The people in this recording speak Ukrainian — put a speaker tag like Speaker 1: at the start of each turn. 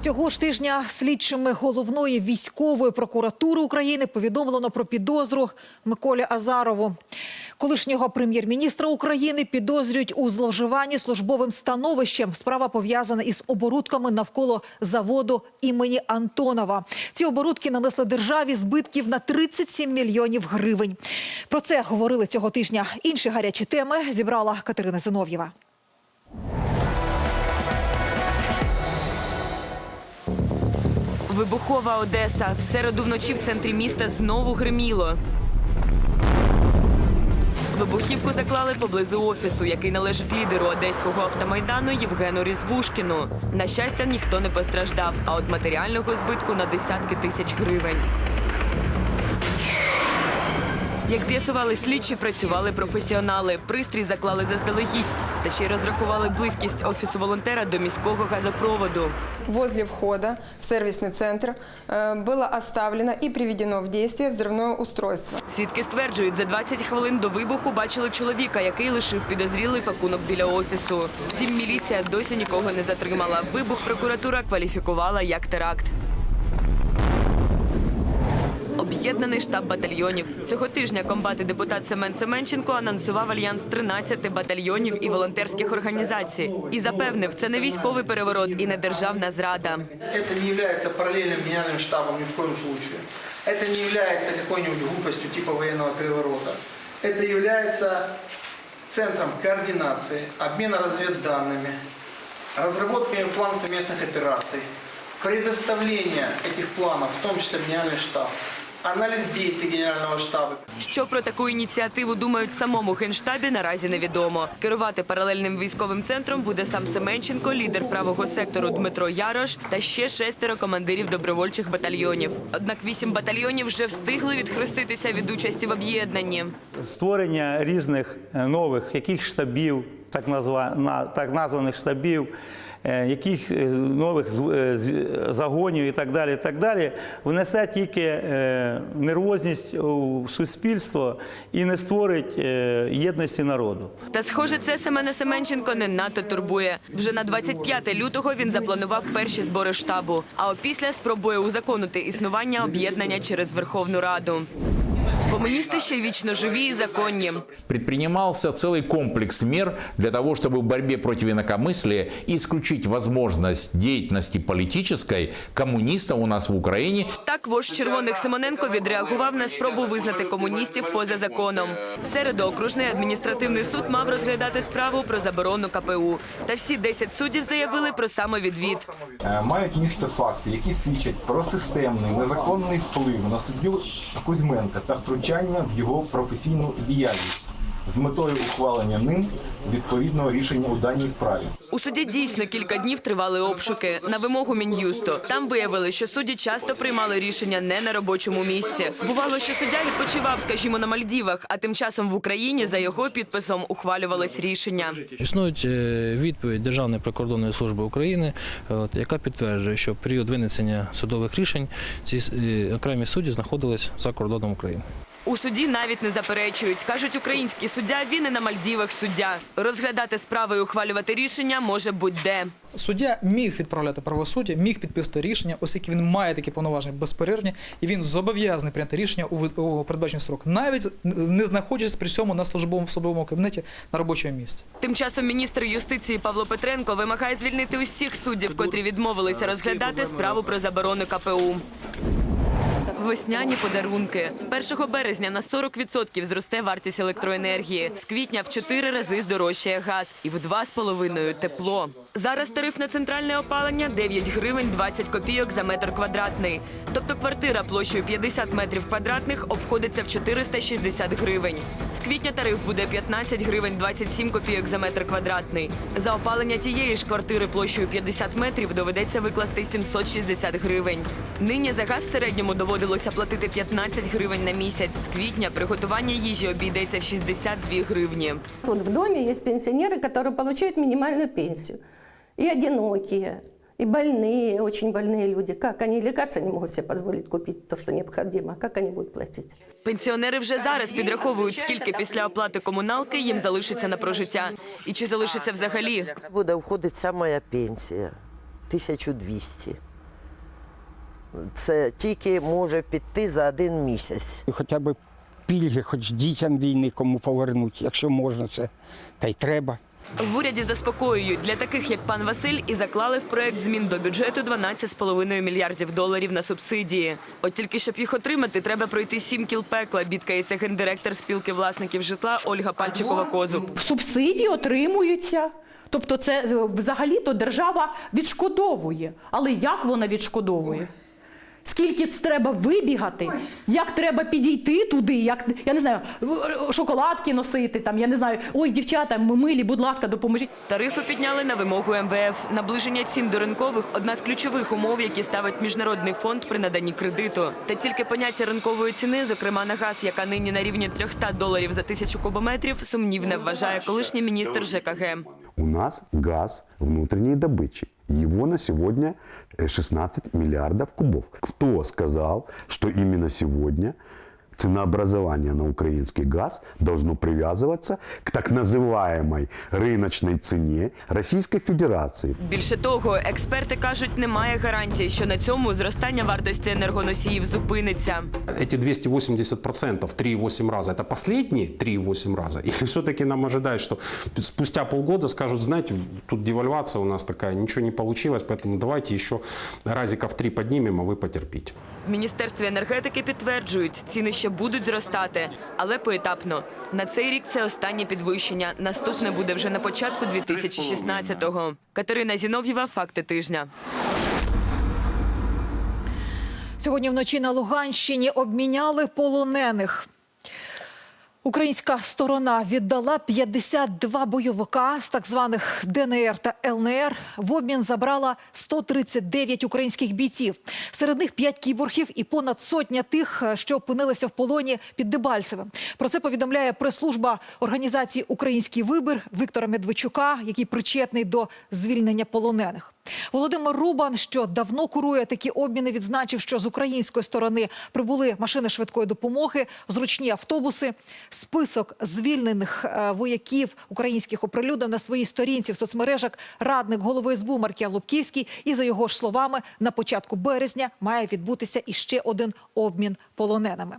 Speaker 1: Цього ж тижня слідчими головної військової прокуратури України повідомлено про підозру Миколі Азарову. Колишнього прем'єр-міністра України підозрюють у зловживанні службовим становищем. Справа пов'язана із оборудками навколо заводу імені Антонова. Ці оборудки нанесли державі збитків на 37 мільйонів гривень. Про це говорили цього тижня. Інші гарячі теми зібрала Катерина Зинов'єва.
Speaker 2: Вибухова Одеса. В середу вночі в центрі міста знову гриміло. Вибухівку заклали поблизу офісу, який належить лідеру одеського автомайдану Євгену Різвушкіну. На щастя, ніхто не постраждав, а от матеріального збитку на десятки тисяч гривень. Як з'ясували слідчі, працювали професіонали. Пристрій заклали заздалегідь та ще й розрахували близькість офісу волонтера до міського газопроводу.
Speaker 3: Возле входа в сервисный центр э, было оставлено и приведено в действие взрывное устройство.
Speaker 2: Свідки стверджують, за 20 хвилин до вибуху бачили чоловіка, який лишив підозрілий пакунок біля офісу. Втім, міліція досі нікого не затримала. Вибух прокуратура кваліфікувала як теракт. Об'єднаний штаб батальйонів цього тижня комбат і депутат Семен Семенченко анонсував альянс 13 батальйонів і волонтерських організацій і запевнив, це не військовий переворот і не державна зрада.
Speaker 4: Это не является параллельным генеральным штабом ни в коем случае. Это не является какой-нибудь глупостью типа военного переворота. Это является центром координации, обмена разведданными, разработками плана совместных операций, предоставления этих планов, в том числе в генеральный штаб, анализ действий генерального штаба.
Speaker 2: Що про таку ініціативу думають в самому генштабі, наразі невідомо. Керувати паралельним військовим центром буде сам Семенченко, лідер правого сектору Дмитро Ярош та ще шестеро командирів добровольчих батальйонів. Однак вісім батальйонів вже встигли відхреститися від участі в об'єднанні.
Speaker 5: створення різних е, нових яких штабів, так, назва, на, так названих штабів, яких е, нових е, загонів і так далі, і так далі, внесе тільки е, нервозність у суспільство і не створить е, єдності народу.
Speaker 2: Та схоже, це Семена Семенченко не надто турбує. Вже на 25 лютого він запланував перші збори штабу. А опісля спробує узаконити існування об'єднання через Верховну Раду. Комуністи ще вічно живі і законні.
Speaker 6: предпринимался целый комплекс мер для того, чтобы в борьбе против инакомыслия исключить возможность деятельности политической коммунистов у нас в Украине
Speaker 2: Так вождь червоних Симоненко відреагував на спробу визнати комуністів поза законом. В середу окружний адміністративний суд мав розглядати справу про заборону КПУ. Та всі 10 суддів заявили про самовідвід.
Speaker 7: Е, мають місце факти, які свідчать про системний незаконний вплив на суддю Кузьменка та втручання в його професійну діяльність з метою ухвалення ним відповідного рішення у даній справі.
Speaker 2: У суді дійсно кілька днів тривали обшуки на вимогу мін'юсту. Там виявили, що судді часто приймали рішення не на робочому місці. Бувало, що суддя відпочивав, скажімо, на Мальдівах, а тим часом в Україні за його підписом ухвалювались рішення.
Speaker 8: Існують е, відповідь Державної прикордонної служби України, от, яка підтверджує, що в період винесення судових рішень ці е, окремі судді знаходились за кордоном України.
Speaker 2: У суді навіть не заперечують. кажуть, український суддя він і на Мальдівах суддя. Розглядати справи і ухвалювати рішення може будь-де.
Speaker 9: Суддя міг відправляти правосуддя, міг підписати рішення, оскільки він має такі повноваження безперервні, і він зобов'язаний прийняти рішення у, передбачений срок, навіть не знаходячись при цьому на службовому в службовому кабінеті на робочому місці.
Speaker 2: Тим часом міністр юстиції Павло Петренко вимагає звільнити усіх суддів, котрі відмовилися розглядати справу про заборону КПУ. Весняні подарунки з 1 березня на 40% зросте вартість електроенергії. З квітня в 4 рази здорожчає газ і в 2,5 – тепло. Зараз тариф на центральне опалення 9 гривень 20 копійок за метр квадратний. Тобто квартира площею 50 метрів квадратних обходиться в 460 гривень. З квітня тариф буде 15 гривень 27 копійок за метр квадратний. За опалення тієї ж квартири площею 50 метрів доведеться викласти 760 гривень. Нині за газ в середньому доводилося платити 15 гривень на місяць. З квітня приготування їжі обійдеться в 62 гривні.
Speaker 10: Вот в доме есть пенсионеры, которые получают минимальную пенсию. И одинокие, и больные, очень больные люди. Как они лекарства не могут себе позволить купить то, что необходимо? Как они будут платить?
Speaker 2: Пенсіонери вже зараз підраховують, скільки після оплати комуналки їм залишиться на прожиття. І чи залишиться взагалі.
Speaker 11: буде входить вся моя пенсія. 1200. Це тільки може піти за один місяць.
Speaker 12: І Хоча б пільги, хоч дітям війни кому повернуть, якщо можна це, та й треба.
Speaker 2: В уряді заспокоюють для таких, як пан Василь, і заклали в проект змін до бюджету 12,5 мільярдів доларів на субсидії. От тільки щоб їх отримати, треба пройти сім кіл пекла. Бідкається гендиректор спілки власників житла Ольга Пальчикова Козуб.
Speaker 13: субсидії отримуються. Тобто, це е, взагалі-то держава відшкодовує. Але як вона відшкодовує? Скільки це треба вибігати, як треба підійти туди, як я не знаю, шоколадки носити там, я не знаю, ой, дівчата, ми милі, будь ласка, допоможіть.
Speaker 2: Тарифи підняли на вимогу МВФ. Наближення цін до ринкових одна з ключових умов, які ставить міжнародний фонд при наданні кредиту. Та тільки поняття ринкової ціни, зокрема на газ, яка нині на рівні 300 доларів за тисячу кубометрів, сумнівне вважає колишній міністр ЖКГ.
Speaker 14: У нас газ внутренней добычи. Его на сегодня э, 16 миллиардов кубов. Кто сказал, что именно сегодня ценообразование на украинский газ должно привязываться к так называемой рыночной цене Российской Федерации?
Speaker 2: Більше того, експерти кажуть, немає гарантії, що на цьому зростання вартості енергоносіїв зупиниться.
Speaker 15: Эти 280%, 3,8 раза, это последние 3,8 раза? Или все-таки нам ожидают, что спустя полгода скажут, знаете, тут девальвация у нас такая, ничего не получилось, поэтому давайте еще разиков 3 поднимем, а вы потерпите.
Speaker 2: Міністерстві енергетики підтверджують, ціни ще будуть зростати, але поетапно. На цей рік це останнє підвищення. Наступне буде вже на початку 2016-го. Катерина Зінов'єва, факти тижня.
Speaker 1: Сьогодні вночі на Луганщині обміняли полонених. Українська сторона віддала 52 бойовика з так званих ДНР та ЛНР. В обмін забрала 139 українських бійців. Серед них 5 кіборгів і понад сотня тих, що опинилися в полоні під Дебальцевим. Про це повідомляє прес-служба організації Український вибір Віктора Медведчука, який причетний до звільнення полонених. Володимир Рубан, що давно курує такі обміни, відзначив, що з української сторони прибули машини швидкої допомоги, зручні автобуси. Список звільнених е, вояків українських оприлюднив на своїй сторінці в соцмережах радник голови СБУ Маркіян Лубківський. І за його ж словами, на початку березня має відбутися іще один обмін полоненими.